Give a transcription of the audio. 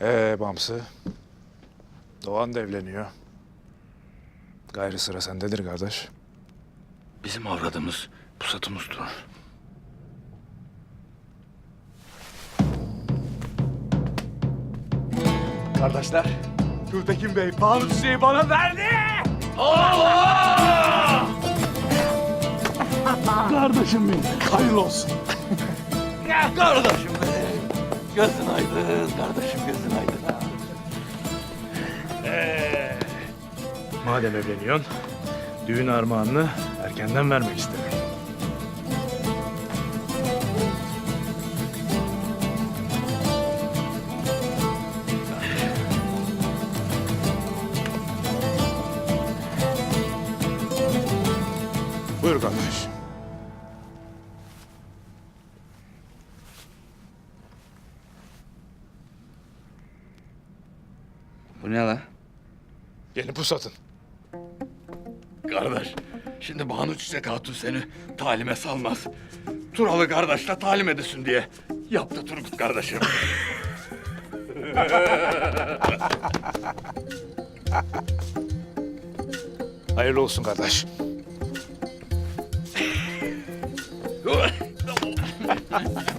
Ee Bamsı. Doğan da evleniyor. Gayrı sıra sendedir kardeş. Bizim avradımız pusatımız durur. Kardeşler, Gültekin Bey çiçeği bana verdi. Kardeşim benim, hayırlı olsun. Kardeşim benim. Gözün aydın kardeşim gözün aydın. Madem evleniyorsun, düğün armağanını erkenden vermek isterim. Buyur kardeş. Bu ne la? Yeni pusatın. Kardeş, şimdi Banu Çiçek Hatun seni talime salmaz. Turalı kardeşle talim edesin diye yaptı Turgut kardeşim. Hayırlı olsun kardeş.